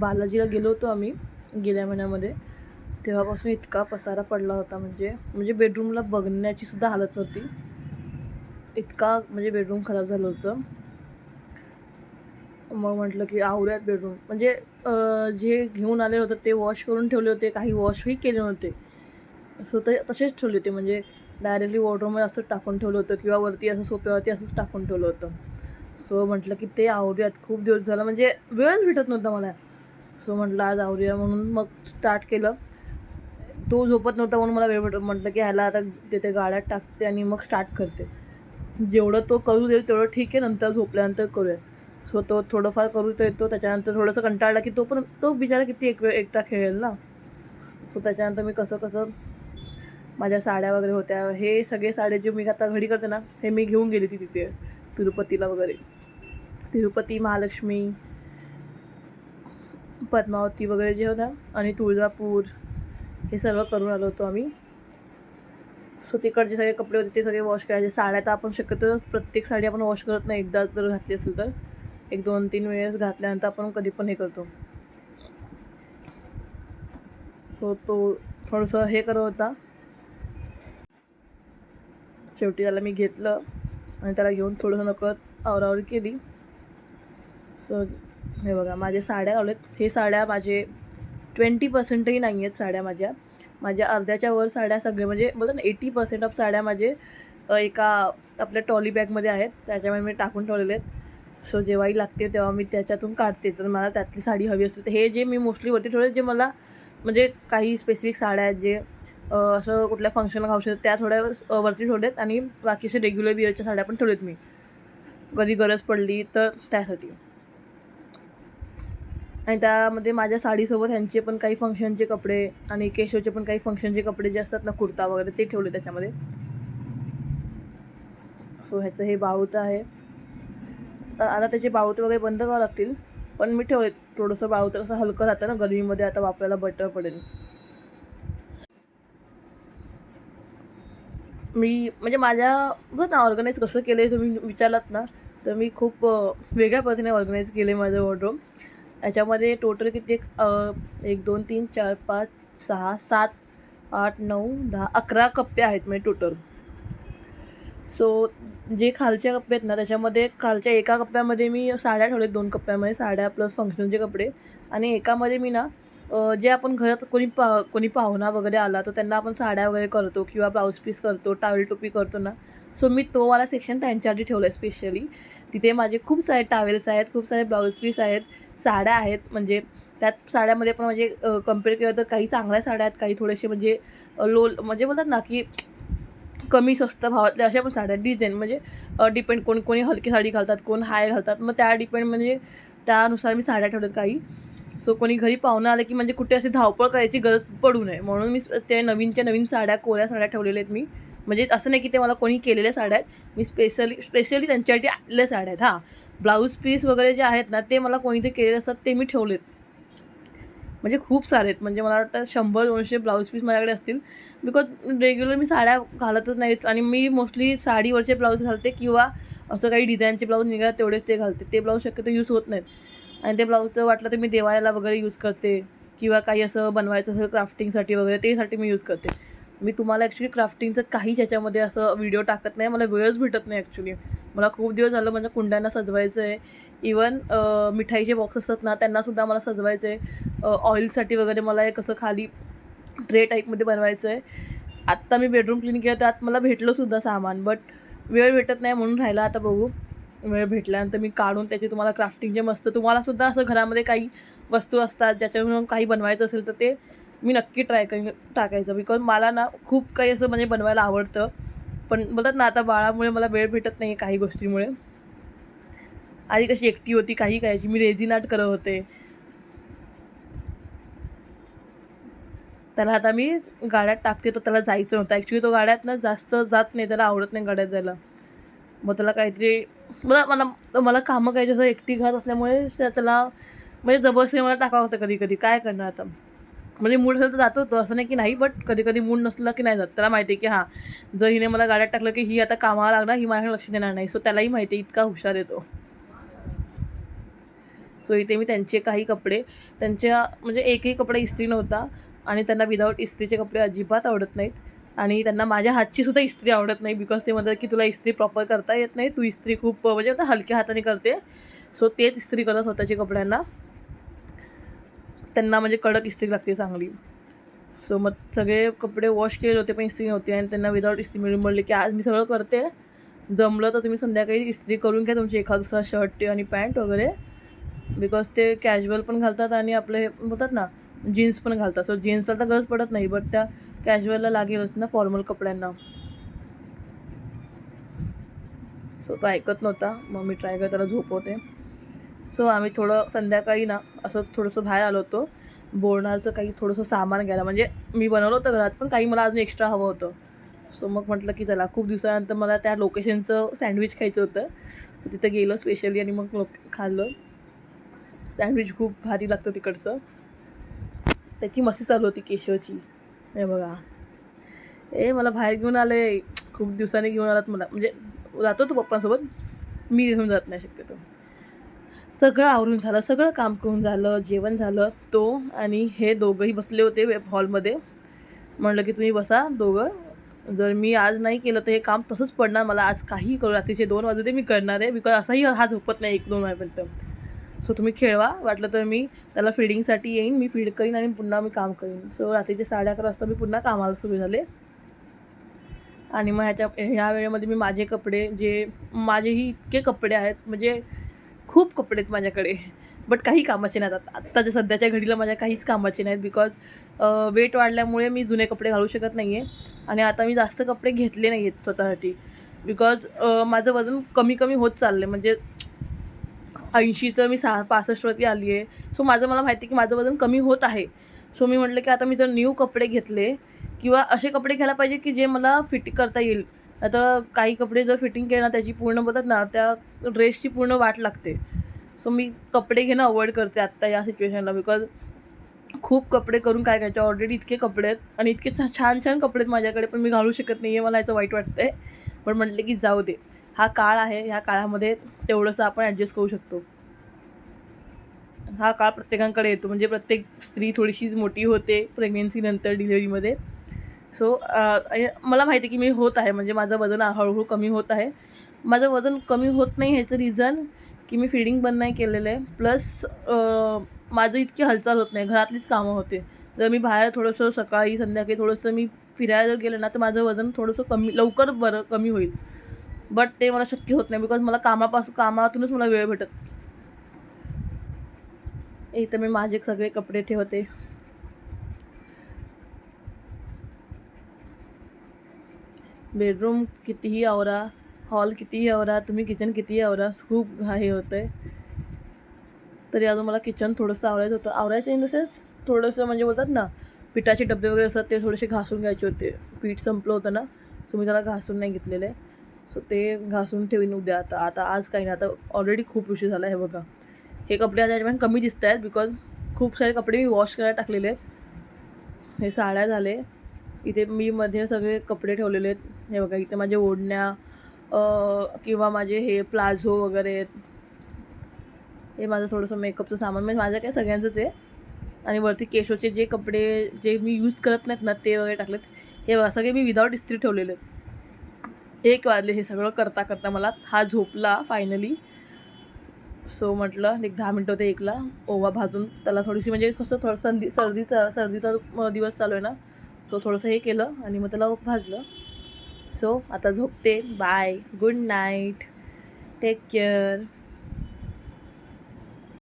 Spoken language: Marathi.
बालाजीला गेलो होतो आम्ही गेल्या महिन्यामध्ये. तेव्हापासून इतका पसारा पडला होता म्हणजे म्हणजे बेडरूमला बघण्याची सुद्धा हालत नव्हती. इतका म्हणजे बेडरूम खराब झालं होतं. मग म्हटलं की आवऱ्यात बेडरूम म्हणजे जे घेऊन आले होते ते वॉश करून ठेवले होते काही वॉशही केले नव्हते. सो ते तसेच ठेवले होते म्हणजे डायरेक्टली वॉर्डरूममध्ये असंच टाकून ठेवलं होतं किंवा वरती असं सोप्यावरती असंच टाकून ठेवलं होतं. सो म्हटलं की ते आवरूयात. खूप दिवस झाला म्हणजे वेळच भेटत नव्हता मला. सो म्हटलं आज आवरूया. म्हणून मग स्टार्ट केलं. तो झोपत नव्हता म्हणून मला वेळ भेटत म्हटलं की ह्याला आता तिथे गाड्यात टाकते आणि मग स्टार्ट करते. जेवढं तो करू देईल तेवढं ठीक आहे नंतर झोपल्यानंतर करूया. सो तो थोडंफार करू तर येतो त्याच्यानंतर थोडंसं कंटाळला की तो पण तो बिचारा किती एक वेळ एकटा खेळेल ना? सो त्याच्यानंतर मी कसं कसं माझ्या साड्या वगैरे होत्या हे सगळे साडे जे मी आता घडी करते ना हे मी घेऊन गेली ती तिथे तिरुपतीला वगैरे. तिरुपती महालक्ष्मी पद्मावती वगैरे जे होत्या आणि तुळजापूर हे सर्व करून आलो होतो आम्ही. सो तिकडचे सगळे कपडे होते ते सगळे वॉश करायचे. साड्या तर आपण शक्यतो प्रत्येक साडी आपण वॉश करत नाही. एकदा जर घातली असेल तर. एक दोन तीन वेळेस घातल्यानंतर आपण कधी पण हे करतो. सो तो थोडंसं हे करत होता. शेवटी त्याला मी घेतलं आणि त्याला घेऊन थोडंसं नकळत आवरावरी केली. सो हे बघा माझ्या साड्या लावलेत हे साड्या माझे ट्वेंटी पर्सेंटही नाही आहेत साड्या माझ्या. माझ्या अर्ध्याच्या वर साड्या सगळे म्हणजे बोलतो ना एटी पर्सेंट ऑफ साड्या माझे एका आपल्या ट्रॉली बॅगमध्ये आहेत. त्याच्यामध्ये मी टाकून ठेवलेले आहेत. सो जेव्हाही लागते तेव्हा मी त्याच्यातून काढते. जर मला त्यातली साडी हवी असेल तर. हे जे मी मोस्टली वरती ठेवले जे मला म्हणजे काही स्पेसिफिक साड्या आहेत जे असं कुठल्या फंक्शनला खाऊ शकतात त्या थोड्या वरती ठेवल्यात आणि बाकीचे रेग्युलर विअरच्या साड्या पण ठेवल्यात मी. कधी गरज पडली तर त्यासाठी. आणि त्यामध्ये माझ्या साडीसोबत ह्यांचे पण काही फंक्शनचे कपडे आणि केशवचे पण काही फंक्शनचे कपडे जे असतात ना कुर्ता वगैरे ते ठेवले त्याच्यामध्ये. सो ह्याचं हे बाळूचं आहे. आता आता त्याचे बाळूत वगैरे बंद करावं लागतील पण मी ठेवले थोडंसं बाळूत कसं हलकं राहतं ना गरमीमध्ये आता वापरायला बटर पडेल. मी म्हणजे माझ्या बघ ना ऑर्गनाईज कसं केलं आहे तुम्ही विचारलात ना तर मी खूप वेगळ्या पद्धतीने ऑर्गनाईज केले माझं वॉर्डरोब याच्यामध्ये टोटल किती एक एक दोन तीन चार पाच सहा सात आठ नऊ दहा अकरा कप्पे आहेत म्हणजे टोटल सो जे खालच्या कप्पे आहेत ना त्याच्यामध्ये खालच्या एका कप्प्यामध्ये मी साड्या ठेवले दोन कप्प्यामध्ये साड्या प्लस फंक्शनचे कपडे. आणि एकामध्ये मी ना जे आपण घरात कोणी पा कोणी पाहुणा वगैरे आला तर त्यांना आपण साड्या वगैरे करतो किंवा ब्लाऊज पीस करतो टावेल टोपी करतो ना. सो मी तो वाला सेक्शन त्यांच्यासाठी ठेवलं आहे स्पेशली तिथे माझे खूप सारे टावेल्स आहेत खूप सारे ब्लाऊज पीस आहेत. साड्या आहेत म्हणजे त्यात साड्यामध्ये पण म्हणजे कंपेअर केलं तर काही चांगल्या साड्या आहेत काही थोडेसे म्हणजे लो म्हणजे बोलतात ना की कमी स्वस्त भावातल्या अशा पण साड्या डिझाईन म्हणजे डिपेंड कोण कोणी हलकी साडी घालतात कोण हाय घालतात. मग त्या डिपेंड म्हणजे त्यानुसार मी साड्या ठेवल्यात काही. सो कोणी घरी पाहुणं आलं की म्हणजे कुठे अशी धावपळ करायची गरज पडू नये. म्हणून मी ते नवीनच्या नवीन साड्या कोऱ्या साड्या ठेवलेल्या आहेत मी. म्हणजे असं नाही की ते मला कोणी केलेल्या साड्या आहेत. मी स्पेशली स्पेशली त्यांच्यासाठी आणलेल्या साड्या आहेत. हां. ब्लाऊज पीस वगैरे जे आहेत ना ते मला कोणी ते केलेले असतात ते मी ठेवलेत. म्हणजे खूप सारे आहेत. म्हणजे मला वाटतं शंभर दोनशे ब्लाऊज पीस माझ्याकडे असतील. बिकॉज रेग्युलर मी साड्या घालतच नाहीत आणि मी मोस्टली साडीवरचे ब्लाऊज घालते किंवा असं काही डिझाईनचे ब्लाऊज निघाले तेवढेच ते घालते. ते ब्लाऊज शक्यतो यूज होत नाहीत. आणि ते ब्लाऊजचं वाटलं तर मी देवायला वगैरे यूज करते. किंवा काही असं बनवायचं असेल क्राफ्टिंगसाठी वगैरे तेसाठी मी यूज करते. मी तुम्हाला ॲक्च्युली क्राफ्टिंगचं काहीच ह्याच्यामध्ये असं व्हिडिओ टाकत नाही. मला वेळच भेटत नाही ॲक्च्युली मला खूप दिवस झालं म्हणजे कुंड्यांना सजवायचं आहे इवन मिठाईचे बॉक्स असतात ना त्यांनासुद्धा मला सजवायचं आहे ऑइलसाठी वगैरे मला एक असं खाली ट्रे टाईपमध्ये बनवायचं आहे आत्ता मी बेडरूम क्लीन केलं त्यात मला भेटलंसुद्धा सामान. बट वेळ भेटत नाही म्हणून राहिला आता बघू. वेळ भेटल्यानंतर मी काढून त्याचे तुम्हाला क्राफ्टिंगचे मस्त तुम्हालासुद्धा असं घरामध्ये काही वस्तू असतात ज्याच्यावरून काही बनवायचं असेल तर ते मी नक्की ट्राय करीन टाकायचं. बिकॉज मला ना खूप काही असं म्हणजे बनवायला आवडतं. पण बोलतात ना आता बाळामुळे मला वेळ भेटत नाही काही गोष्टीमुळे. आधी कशी एकटी होती काही करायची. मी रेझिन आर्ट करत होते. त्याला आता मी गाड्यात टाकते तर त्याला जायचं नव्हतं. ॲक्च्युली तो गाड्यात ना जास्त जात नाही त्याला आवडत नाही गाड्यात जायला. मग त्याला काहीतरी मला मला मला कामं काही असं एकटी घरात असल्यामुळे त्याला म्हणजे जबरदस्ती मला टाकावं होतं कधी कधी. काय करणार आता? म्हणजे मूड असेल तर जातो तो असं नाही की नाही बट कधी कधी मूड नसलं की नाही जात. त्याला माहिती आहे की हां जर हिने मला गाड्यात टाकलं की ही आता कामाला लागणार ही माझ्याकडे लक्ष देणार नाही. सो त्यालाही माहिती आहे इतका हुशार येतो सो इथे मी त्यांचे काही कपडे त्यांच्या म्हणजे एकही कपडा इस्त्री नव्हता आणि त्यांना विदाऊट इस्त्रीचे कपडे अजिबात आवडत नाहीत. आणि त्यांना माझ्या हातचीसुद्धा इस्त्री आवडत नाही बिकॉज ते म्हणतात की तुला इस्त्री प्रॉपर करता येत नाही तू इस्त्री खूप म्हणजे आता हलक्या हाताने करते. सो तेच इस्त्री करत स्वतःच्या कपड्यांना. त्यांना म्हणजे कडक इस्त्री लागते चांगली. सो मग सगळे कपडे वॉश केले होते पण इस्त्री नव्हती आणि त्यांना विदाऊट इस्त्री मिळून म्हणले की आज मी सगळं करते. जमलं तर तुम्ही संध्याकाळी इस्त्री करून घ्या तुमची एखाद दुसरा शर्ट आणि पॅन्ट वगैरे. बिकॉज ते कॅज्युअल पण घालतात आणि आपले हे बोलतात ना जीन्स पण घालतात. सो जीन्सला तर गरज पडत नाही बट त्या कॅज्युअलला लागेलच ना फॉर्मल कपड्यांना. सो तो ऐकत नव्हता. मग मी ट्राय करताना झोपवते. सो आम्ही थोडं संध्याकाळी ना असं थोडंसं बाहेर आलो होतो. बोलणारचं काही थोडंसं सामान घ्यायला. म्हणजे मी बनवलं होतं घरात पण काही मला अजून एक्स्ट्रा हवं होतं. सो मग म्हटलं की चला खूप दिवसानंतर मला त्या लोकेशनचं सँडविच खायचं होतं. तिथं गेलो स्पेशली आणि मग लोक खाल्लं. सँडविच खूप भारी लागतं तिकडचं. त्याची मस्ती चालू होती केशवची. हे बघा. ए मला बाहेर घेऊन आले. खूप दिवसांनी घेऊन आलात मला. म्हणजे जातो तो पप्पांसोबत. मी घेऊन जात नाही शक्यतो. सगळं आवरून झालं सगळं काम करून झालं जेवण झालं तो आणि हे दोघंही बसले होते वेब हॉलमध्ये म्हणलं की तुम्ही बसा दोघं. जर मी आज नाही केलं तर हे काम तसंच पडणार मला. आज काही करू रात्रीचे दोन वाजू ते मी करणार आहे. बिकॉज असाही हा झोपत नाही एक दोन वाजेपर्यंत. सो तुम्ही खेळवा. वाटलं तर मी त्याला फीडिंगसाठी येईन. मी फीड करीन आणि पुन्हा मी काम करीन. सो रात्रीचे साडे अकरा वाजता मी पुन्हा कामाला सुरू झाले. आणि मग ह्याच्या ह्या वेळेमध्ये मी माझे कपडे जे माझेही इतके कपडे आहेत म्हणजे खूप कपडे आहेत माझ्याकडे. बट काही कामाचे नाहीत. आता आत्ताच्या सध्याच्या घडीला माझ्या काहीच कामाचे नाहीत बिकॉज वेट वाढल्यामुळे मी जुने कपडे घालू शकत नाही आहे आणि आता मी जास्त कपडे घेतले नाही आहेत स्वतःसाठी बिकॉज माझं वजन कमी कमी होत चाललं आहे म्हणजे ऐंशीचं मी सहा पासष्टवरती आली आहे सो माझं मला माहिती आहे की माझं वजन कमी होत आहे. सो मी म्हटलं की आता मी जर न्यू कपडे घेतले किंवा असे कपडे घ्यायला पाहिजे की जे मला फिट करता येईल. आता काही कपडे जर फिटिंग केलं ना त्याची पूर्ण बोलतात ना त्या ड्रेसची पूर्ण वाट लागते. सो मी कपडे घेणं अवॉइड करते आत्ता या सिच्युएशनला बिकॉज खूप कपडे करून काय करायचे ऑलरेडी इतके कपडे आहेत आणि इतके छान छान कपडे आहेत माझ्याकडे पण मी घालू शकत नाही आहे मला याचं वाईट वाटतं आहे पण म्हटलं की जाऊ दे. हा काळ आहे ह्या काळामध्ये तेवढंसं आपण ॲडजस्ट करू शकतो. हा काळ प्रत्येकांकडे येतो. म्हणजे प्रत्येक स्त्री थोडीशी मोठी होते प्रेग्नेन्सीनंतर डिलिव्हरीमध्ये सो मला माहिती आहे की मी होत आहे. म्हणजे माझं वजन हळूहळू कमी होत आहे. माझं वजन कमी होत नाही ह्याचं रिझन की मी फिडिंग बंद नाही केलेलं आहे. प्लस माझं इतकी हालचाल होत नाही. घरातलीच कामं होते. जर मी बाहेर थोडंसं सकाळी संध्याकाळी थोडंसं मी फिरायला जर गेलं ना तर माझं वजन थोडंसं कमी लवकर बरं कमी होईल. बट ते मला शक्य होत नाही बिकॉज मला कामापासून कामातूनच मला वेळ भेटत. इथं मी माझे सगळे कपडे ठेवते. बेडरूम कितीही आवरा हॉल कितीही आवरा तुम्ही किचन कितीही आवरा खूप हे होतं आहे तरी अजून मला किचन थोडंसं आवरायचं होतं. आवरायचं इन द सेन्स थोडंसं म्हणजे बोलतात ना पिठाचे डबे वगैरे असतात ते थोडेसे घासून घ्यायचे होते. पीठ संपलं होतं ना सो मी त्याला घासून नाही घेतलेले. सो ते घासून ठेवीन उद्या आता. आता आज काही नाही आता ऑलरेडी खूप उशीर झाला आहे बघा. हे कपडे आता याच्यामध्ये कमी दिसत आहेत बिकॉज खूप सारे कपडे मी वॉश करायला टाकलेले आहेत. हे साड्या झाले. इथे मी मध्ये सगळे कपडे ठेवलेले आहेत. हे बघा इथे माझे ओढण्या किंवा माझे हे प्लाझो वगैरे आहेत. हे माझं थोडंसं मेकअपचं सामान. म्हणजे माझं काय सगळ्यांचंच आहे. आणि वरती केशोचे जे कपडे जे मी यूज करत नाहीत ना ते वगैरे टाकलेत. हे बघा सगळे मी विदाऊट इस्त्री ठेवलेले आहेत. एक वाजले हे सगळं करता करता मला हा झोपला फायनली सो म्हटलं एक दहा मिनटं होते एकला. ओवा भाजून त्याला थोडीशी म्हणजे कसं थोडं संधी सर्दीचा सर्दीचा दिवस चालू आहे ना सो थोडंसं हे केलं आणि मग त्याला भाजलं. सो आता झोपते. Bye good night take care